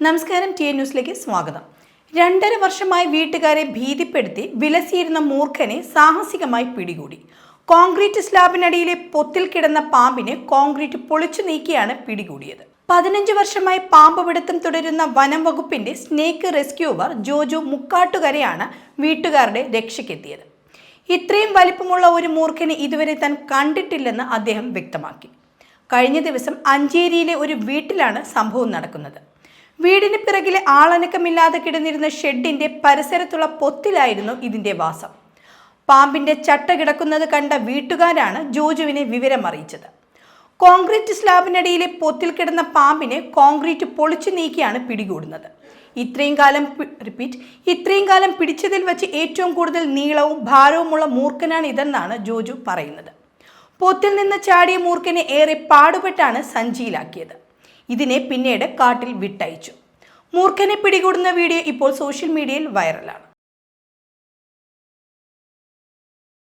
നമസ്കാരം T A ന്യൂസിലേക്ക് സ്വാഗതം. രണ്ടര വർഷമായി വീട്ടുകാരെ ഭീതിപ്പെടുത്തി വിലസിയിരുന്ന മൂർഖനെ സാഹസികമായി പിടികൂടി. കോൺക്രീറ്റ് സ്ലാബിനടിയിലെ പൊത്തിൽ കിടന്ന പാമ്പിനെ കോൺക്രീറ്റ് പൊളിച്ചു നീക്കിയാണ് പിടികൂടിയത്. പതിനഞ്ച് വർഷമായി പാമ്പ് പിടുത്തം തുടരുന്ന വനം വകുപ്പിന്റെ സ്നേക്ക് റെസ്ക്യൂവർ ജോജു മുക്കാട്ടുകരയാണ് വീട്ടുകാരുടെ രക്ഷയ്ക്കെത്തിയത്. ഇത്രയും വലിപ്പമുള്ള ഒരു മൂർഖനെ ഇതുവരെ താൻ കണ്ടിട്ടില്ലെന്ന് അദ്ദേഹം വ്യക്തമാക്കി. കഴിഞ്ഞ ദിവസം അഞ്ചേരിയിലെ ഒരു വീട്ടിലാണ് സംഭവം നടക്കുന്നത്. വീടിന് പിറകിലെ ആളനക്കമില്ലാതെ കിടന്നിരുന്ന ഷെഡിന്റെ പരിസരത്തുള്ള പൊത്തിലായിരുന്നു ഇതിന്റെ വാസം. പാമ്പിന്റെ ചട്ട കിടക്കുന്നത് കണ്ട വീട്ടുകാരാണ് ജോജുവിനെ വിവരം അറിയിച്ചത് കോൺക്രീറ്റ് സ്ലാബിനടിയിലെ പൊത്തിൽ കിടന്ന പാമ്പിനെ കോൺക്രീറ്റ് പൊളിച്ചു നീക്കിയാണ് പിടികൂടുന്നത്. ഇത്രയും കാലം റിപ്പീറ്റ് ഇത്രയും കാലം പിടിച്ചതിൽ വെച്ച് ഏറ്റവും കൂടുതൽ നീളവും ഭാരവുമുള്ള മൂർഖനാണ് ഇതെന്നാണ് ജോജു പറയുന്നത്. പൊത്തിൽ നിന്ന് ചാടിയ മൂർഖനെ ഏറെ പാടുപെട്ടാണ് സഞ്ചിയിലാക്കിയത്. ഇതിനെ പിന്നീട് കാട്ടിൽ വിട്ടയച്ചു. മൂർഖനെ പിടികൂടുന്ന വീഡിയോ ഇപ്പോൾ സോഷ്യൽ മീഡിയയിൽ വൈറലാണ്